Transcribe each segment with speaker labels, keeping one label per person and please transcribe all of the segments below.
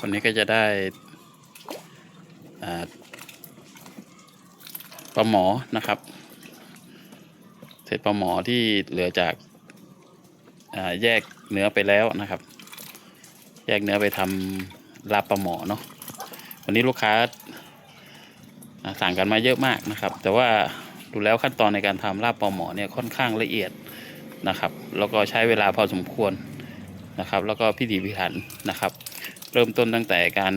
Speaker 1: คนนี้ก็จะได้ปลาหมอนะครับ เศษปลาหมอที่เหลือจากาแยกเนื้อไปแล้วนะครับ แยกเนื้อไปทำลาบปลาหมอเนาะวันนี้ลูกค้าาสั่งกันมาเยอะมากนะครับ แต่ว่าดูแล้วขั้นตอนในการทำลาบปลาหมอเนี่ยค่อนข้างละเอียดนะครับ แล้วก็ใช้เวลาพอสมควรนะครับ แล้วก็พิถีพิถันนะครับ เริ่มต้นตั้งแต่การ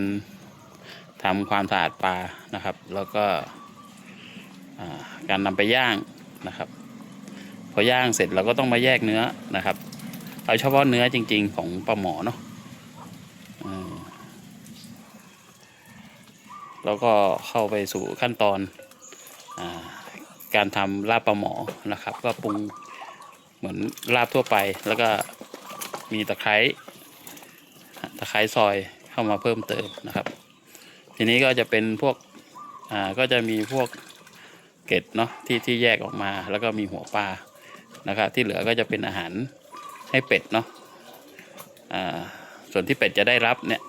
Speaker 1: ทำความสะอาดปลานะครับ แล้วก็การนำไปย่างนะครับ พอย่างเสร็จเราก็ต้องมาแยกเนื้อนะครับเอาเฉพาะเนื้อจริง ๆ ของปลาหมอเนาะแล้วก็เข้าไปสู่ขั้นตอนอการทำลาบปลาหมอนะครับ ก็ปรุงเหมือนลาบทั่วไป แล้วก็มีตะไคร้ ตะไคร้ซอยเข้ามาเพิ่มเติมนะครับ ทีนี้ก็จะเป็นพวกอ่าก็จะมีพวกเกล็ดเนาะที่ที่แยกออกมา แล้วก็มีหัวปลานะครับที่เหลือก็จะเป็นอาหารให้เป็ดเนาะอ่าส่วนที่เป็ดจะได้รับเนี่ย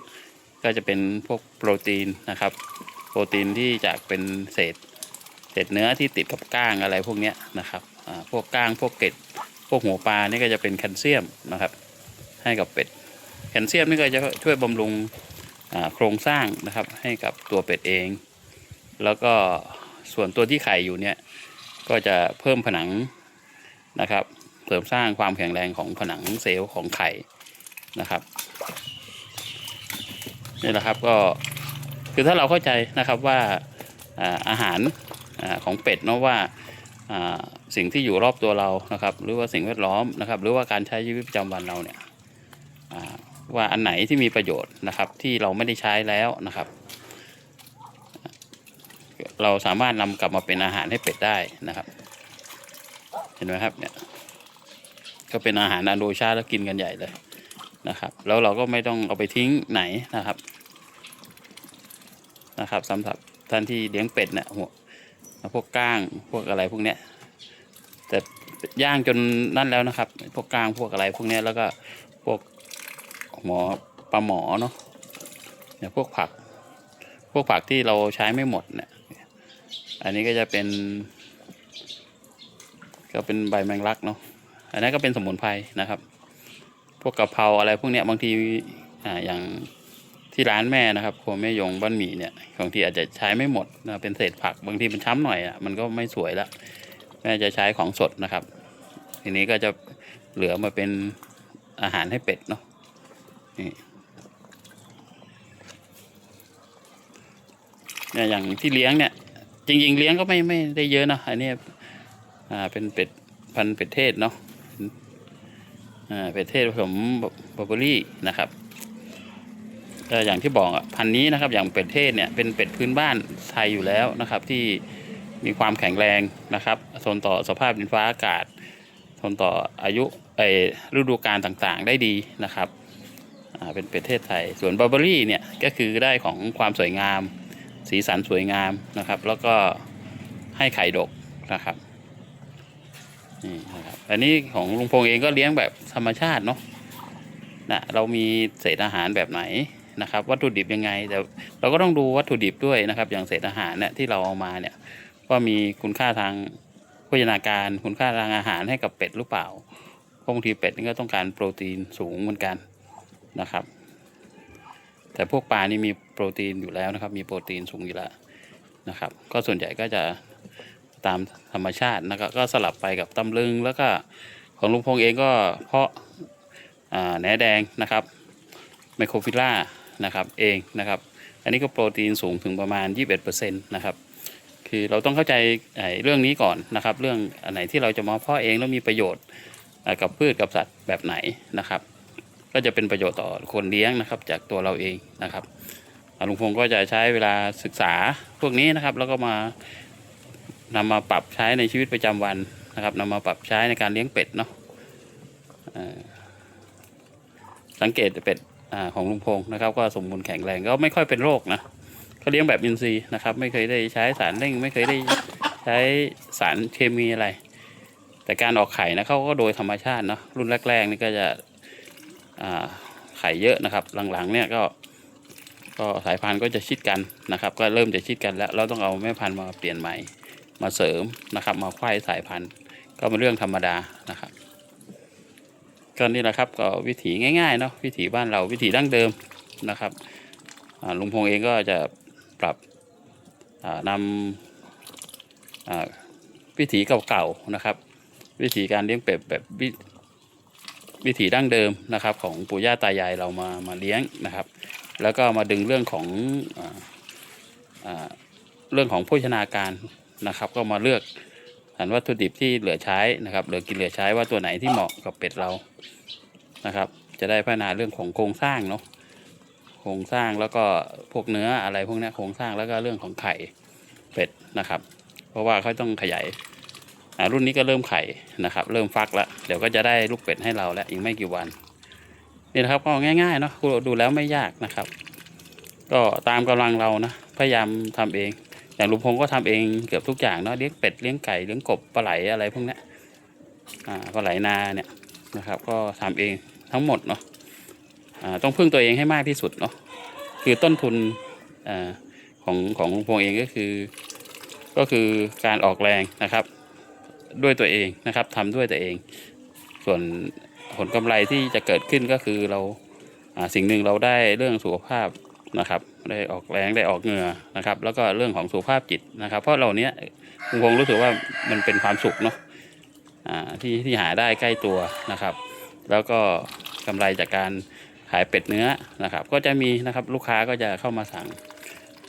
Speaker 1: ก็จะเป็นพวกโปรตีนนะครับ โปรตีนที่จากเป็นเศษเศษเนื้อที่ติดกับก้างอะไรพวกเนี้ยนะครับอ่าพวกก้างพวกเกล็ดพวกหัวปลานี่ก็จะเป็นแคลเซียมนะครับ ให้กับเป็ด แคลเซียมนี่ก็จะช่วยบำรุงโครงสร้างนะครับให้กับตัวเป็ดเอง แล้วก็ส่วนตัวที่ไข่อยู่เนี่ยก็จะเพิ่มผนังนะครับเสริมสร้างความแข็งแรงของผนังเซลล์ของไข่นะครับนี่แหละครับก็คือถ้าเราเข้าใจนะครับว่าอาหารอของเป็ดเนาะว่าสิ่งที่อยู่รอบตัวเรานะครับ หรือว่าสิ่งแวดล้อมนะครับ หรือว่าการใช้ชีวิตประจำวันเราเนี่ย ว่าอันไหนที่มีประโยชน์นะครับ ที่เราไม่ได้ใช้แล้วนะครับ เราสามารถนำกลับมาเป็นอาหารให้เป็ดได้นะครับ เห็นไหมครับเนี่ยก็เป็นอาหารอันโดชาแล้วกินกันใหญ่เลยนะครับ แล้วเราก็ไม่ต้องเอาไปทิ้งไหนนะครับนะครับสำหรับท่านที่เลี้ยงเป็ดเนี่ยหัวพวกก้างพวกอะไรพวกเนี้ยแต่ย่างจนนั่นแล้วนะครับ พวกก้างพวกอะไรพวกเนี้ยแล้วก็พวก หมอปลาหมอเนาะเนี่ยพวกผัก พวกผักที่เราใช้ไม่หมดเนี่ย อันนี้ก็จะเป็น ก็เป็นใบแมงลักเนาะอันนั้นก็เป็นสมุนไพรนะครับ พวกกะเพราอะไรพวกเนี้ยบางทีอ่าอย่างที่ร้านแม่นะครับครัวแม่ยงบ้านหมี่เนี่ยบางทีอาจจะใช้ไม่หมดนะเป็นเศษผักบางทีมันช้ำหน่อยอะมันก็ไม่สวยละแม่จะใช้ของสดนะครับ ทีนี้ก็จะเหลือมาเป็นอาหารให้เป็ดเนาะ นี่เนี่ยอย่างที่เลี้ยงเนี่ย จริง ๆ เลี้ยงก็ไม่ไม่ได้เยอะนะอันนี้อ่าเป็นเป็ดพันเป็ดเทศเนาะอ่าเป็ดเทศผสมบาร์เบอรี่นะครับก็อย่างที่บอกอะพันนี้นะครับอย่างเป็ดเทศเนี่ยเป็นเป็ดพื้นบ้านไทยอยู่แล้วนะครับ ที่มีความแข็งแรงนะครับทนต่อสภาพดินฟ้าอากาศทนต่ออายุไอฤดูกาลต่างๆ ได้ดีนะครับ เป็นป็ดเทศไทย ส่วนบาร์เบอรี่เนี่ยก็คือได้ของความสวยงาม สีสันสวยงามนะครับ แล้วก็ให้ไข่ดกนะครับนี่นะครับอันนี้ของลุงพงษ์เองก็เลี้ยงแบบธรรมชาติเนาะนะเรามีเศษอาหารแบบไหนนะครับ วัตถุดิบยังไงแต่เราก็ต้องดูวัตถุดิบด้วยนะครับ อย่างเศษอาหารเนี่ยที่เราเอามาเนี่ยว่ามีคุณค่าทางโภชนาการ คุณค่าทางอาหารให้กับเป็ดหรือเปล่าเพราะบางทีเป็ดนี่ก็ต้องการโปรตีนสูงเหมือนกัน นะครับ แต่พวกปลานี่มีโปรตีนอยู่แล้วนะครับ มีโปรตีนสูงอยู่แล้วนะครับ ก็ส่วนใหญ่ก็จะตามธรรมชาตินะครับก็สลับไปกับตำลึงแล้วก็ของลุงพงษ์เองก็เพาะแหนแดงนะครับไมโครฟิล่านะครับเองนะครับ อันนี้ก็โปรตีนสูงถึงประมาณ 21%นะครับคือเราต้องเข้าใจเรื่องนี้ก่อนนะครับ เรื่องอันไหนที่เราจะมาเพาะเองแล้วมีประโยชน์กับพืชกับสัตว์แบบไหนนะครับ ก็จะเป็นประโยชน์ต่อคนเลี้ยงนะครับ จากตัวเราเองนะครับลุงพงษ์ก็จะใช้เวลาศึกษาพวกนี้นะครับ แล้วก็มานำมาปรับใช้ในชีวิตประจำวันนะครับนำมาปรับใช้ในการเลี้ยงเป็ดเนาะสังเกตเป็ดอของลุงพงษ์นะครับ ก็สมบูรณ์แข็งแรงก็ไม่ค่อยเป็นโรคนะเขาเลี้ยงแบบอินทรีย์นะครับ ไม่เคยได้ใช้สารเร่ง ไม่เคยได้ใช้สารเคมีอะไร แต่การออกไข่นะเขาก็โดยธรรมชาติเนาะรุ่นแรกๆนี่ก็จะ ไข่เยอะนะครับ หลังๆเนี่ยก็ก็สายพันธุ์ก็จะชิดกันนะครับ ก็เริ่มจะชิดกันแล้ว เราต้องเอาแม่พันธุ์มาเปลี่ยนใหม่มาเสริมนะครับ มาควายสายพันธุ์ ก็เป็นเรื่องธรรมดานะครับก็นี่แหละครับก็วิถีง่ายๆเนาะวิถีบ้านเราวิถีดั้งเดิมนะครับลุงพงษ์เองก็จะปรับนำอ่าวิถีเก่าๆนะครับ วิธีการเลี้ยงเป็ดแบบ วิถีดั้งเดิมนะครับ ของปู่ย่าตายายเรามามาเลี้ยงนะครับ แล้วก็มาดึงเรื่องของออเรื่องของโภชนาการนะครับ ก็มาเลือกสารวัตถุดิบที่เหลือใช้นะครับเหลือกินเหลือใช้ว่าตัวไหนที่เหมาะกับเป็ดเรานะครับ จะได้พัฒนาเรื่องของโครงสร้างเนาะโครงสร้างแล้วก็พวกเนื้ออะไรพวกนี้โครงสร้างแล้วก็เรื่องของไข่เป็ดนะครับ เพราะว่าเขาต้องขยาย รุ่นนี้ก็เริ่มไข่นะครับ เริ่มฟักแล้วเดี๋ยวก็จะได้ลูกเป็ดให้เราแล้วอีกไม่กี่วันนี่นะครับก็ง่ายๆเนาะดูแล้วไม่ยากนะครับ ก็ตามกำลังเรานะพยายามทำเอง อย่างลุงพงก็ทำเองเกือบทุกอย่างเนาะเลี้ยงเป็ดเลี้ยงไก่เลี้ยงกบปลาไหลอะไรพวกนี้ปลาไหลนาเนี่ยนะครับ ก็ทำเองทั้งหมดเนาะต้องพึ่งตัวเองให้มากที่สุดเนาะคือต้นทุนอของของลุงพงเองก็คือ ก็คือการออกแรงนะครับ ด้วยตัวเองนะครับทำด้วยตัวเอง ส่วนผลกำไรที่จะเกิดขึ้นก็คือเราสิ่งหนึ่งเราได้เรื่องสุขภาพนะครับ ได้ออกแรงได้ออกเหงื่อนะครับ แล้วก็เรื่องของสุขภาพจิตนะครับ เพราะเราเนี้ยคุณคงรู้สึกว่ามันเป็นความสุขเนาะที่ที่หาได้ใกล้ตัวนะครับ แล้วก็กำไรจากการขายเป็ดเนื้อนะครับ ก็จะมีนะครับลูกค้าก็จะเข้ามาสั่ง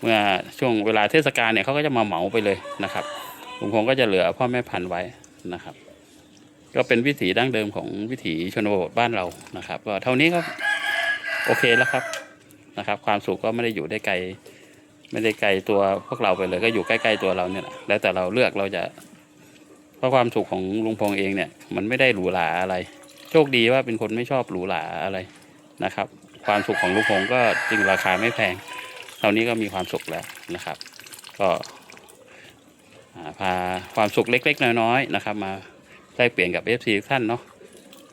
Speaker 1: เมื่อช่วงเวลาเทศกาลเนี่ยเขาก็จะมาเหมาไปเลยนะครับ ลุงคงก็จะเหลือพ่อแม่พันธุ์ไว้นะครับ ก็เป็นวิถีดั้งเดิมของวิถีชนบทบ้านเรานะครับ ก็เท่านี้ก็โอเคแล้วครับนะครับ ความสุขก็ไม่ได้อยู่ได้ไกล ไม่ได้ไกลตัวพวกเราไปเลยก็อยู่ใกล้ๆตัวเราเนี่ยแหละแล้วแต่เราเลือกเราจะเพราะความสุขของลุงพงเองเนี่ย มันไม่ได้หรูหราอะไร โชคดีว่าเป็นคนไม่ชอบหรูหราอะไรนะครับ ความสุขของลุงพงก็จึงราคาไม่แพงเท่านี้ก็มีความสุขแล้วนะครับ ก็ พาความสุขเล็ก ๆ น้อยๆนะครับ มาแลกเปลี่ยนกับ FC ทุกท่านเนาะ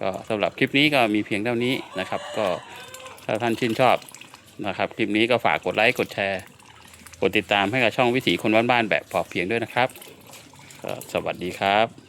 Speaker 1: ก็สำหรับคลิปนี้ก็มีเพียงเท่านี้นะครับ ก็ถ้าท่านชื่นชอบนะครับคลิปนี้ก็ฝากกดไลค์กดแชร์กดติดตามให้กับช่องวิถีคนบ้านๆแบบพอเพียงด้วยนะครับ สวัสดีครับ